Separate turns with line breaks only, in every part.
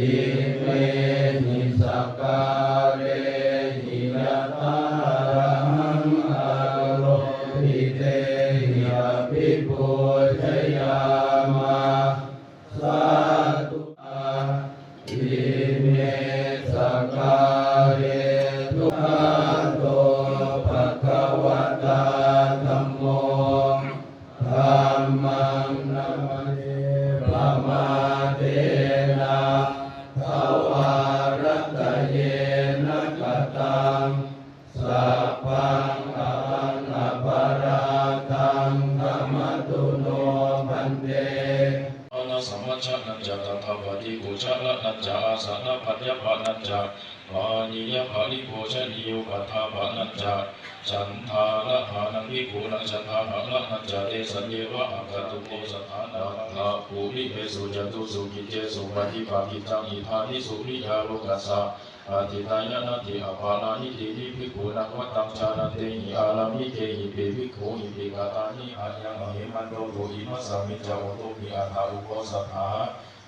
อิเมหิสกกาเรหิยะตาระหังอาโรหิเตหิอภิปุชยามาสาธุอาอิเมสักกาเรทุอาโตภะคะวะตาธัมโมธัมมังนัมเนปะมาเต ต
ถาปฏิโกชะละนันจะอาสนะปัญญปนันจาปานิยปาลิโภชะนิยุปัฏฐาปะนันจาฉันทาละหานังวิโกนังฉันทาหะละนันจาเตสัญเยวะอากาตุโกสถานาลาภูริเมสุจตุสุกิเจสุปฏิปากิจังอิทานิสุริยาโลกัสสะ อาทิตายานาติอภาลานิตินิภิกขุนังวัตตังชานาเตหิอาลามิเกหิเปภิกขุหิปิกาตานิอายังหิมันโตโตอิมัสสามิจาวโตปิอาภาอุโกสัทธา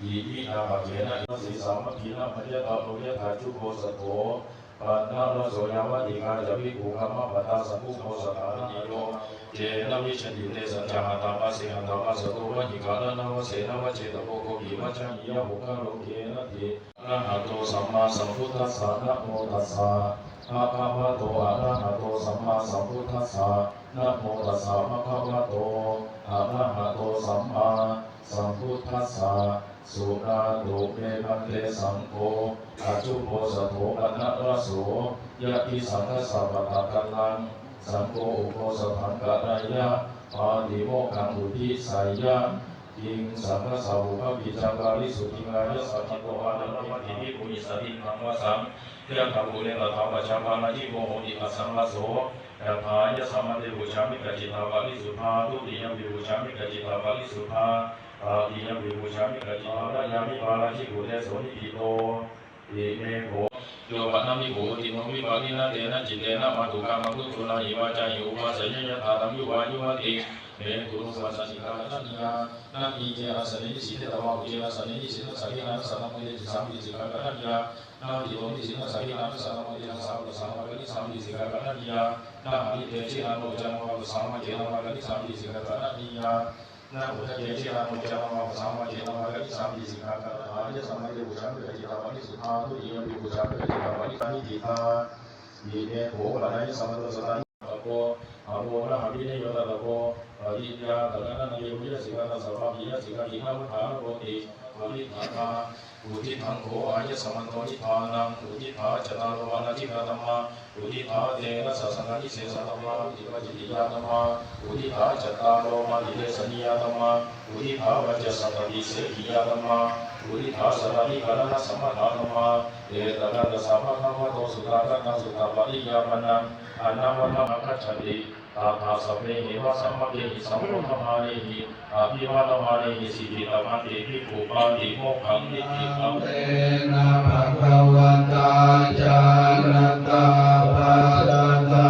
อิมินาภะเจนะอิสิสามัคคีนามัจยตาโลยถาจุโกสโตปันนาโลโสยามะติกาจะภิกขุขมะปัตตาสัมภุโกสถานิโยเจนะวิชนติเตสัจจาตามาสิหันตามาสโตวะหิกาลนาวะเสนาวะเจตโพโกภิมัจจังยิยะโภคาโลเกนะติ ระหะโตสัมมาสัมพุทธัสสะนะโมตัสสะภะคะวะโตอะระหะโตสัมมาสัมพุทธัสสะนะโมตัสสะภะคะวะโตอะระหะโตสัมมาสัมพุทธัสสะสุราโลเปพันเตสังโฆอาจุโพสโถปนะระโสยะติสังฆสัพพะตะกัลลังสังโฆอุโพสถังกะรายะปาติโมกังอุทิสายะ ยิงสังฆสาวกปิจังกาลิสุติงายสัพพิโตอานันตมัติวิปุญิสติมังวสังเรียกขบุเรนตถาปชาปานาทิโมโหติปัสสังวโสยะถายะสัมมันเตบุชามิกจิตาวาลิสุภาทุติยมวิบุชามิกจิตาวาลิสุภาอาทิยมวิบูชามิกจิตาวาลิยามิปาราชิกุเตโสนิปิโตอิเมโห โยปะนามิโหติโนมิปาลินาเตนะจิตเตนะมาตุกามังคุตุนาหิวาจาหิวาสัยยะธาตังยุวายุวติเมตุรุสัสสิกาตัญญานามิเจอาสนิสิเตตวะอุเจอาสนิสิตสักขินาสันโมเยติสามิสิกาตัญญานามิโตมิสินะสักขินาสันโมเยติสามิสัมมากิสามิสิกาตัญญานามิเตชิอานุจันโมสัมมาเจนะมากันิสามิสิกาตัญญา 那我在家里啊，我在妈妈上班啊，我在家里上班，自己干。那我在上班的时候，我家里上班，都一个比一个差。我在家里上班，一天活活干了一上午都是他，我。Ni su ha tu ye bi bu cha me ji ta ma ni ta ni ji ta ye ne ho la na ye sa ma ta sa ta ta ko a bo la ha bi ne yo ta ta ko a di ya ta na na ye bu ya si ka ta sa ma bi ya si ka ji ha bu ta ko ti a di ta ta อุทิทังโขอายะสมันโตนิพานังอุทิภาจตารวานาทิกาธรรมาอุทิภาตนะสัสสังฆนิเสสธรรมาอุทิภาจิติยาธรรมาอุทิภาจตารวมานิเทสนิยาธรรมาอุทิภาวัจสัพพิเสหิยาธรรมาอุทิภาสรานิกาลนะสัมมาเอตระนัสสะภะคะวะโตสุตระนัสสุตปะนามะนะคัจฉติอาปหิวะสัมพุทธมานิหิอาภิวาทมานิหิสิกิตมันติภิกขุปาติโมกขังนิติขัง
เตนะภะคะวะตาจารตาปัสสตา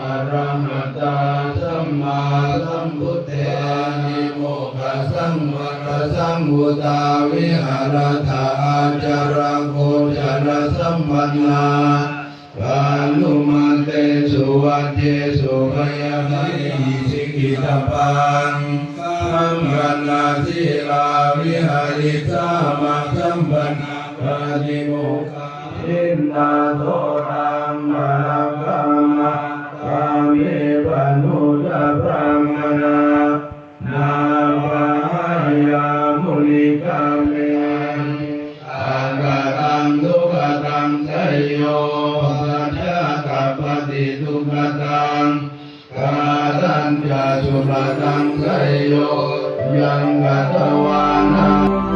อะระหะตาสัมมาสัมพุทเทนิโมกขสัมวรสัมพุตาวิหารถาอาจาระโกจารสัมปันนาปานุมาเตสุวัจเจสุขยามิสิกิตปังสัมปันนาสิลาวิหาริสามาสัมปันนาปาติโมกขาอินนาโสตังมาลังกัมมาตามิปนุจาพระมนา นาปายามุนิกาเมอากาตังทุกตังไสโยปัจจกัปปติทุกตัง ญจสุรตังไสยโยยังกัตวานา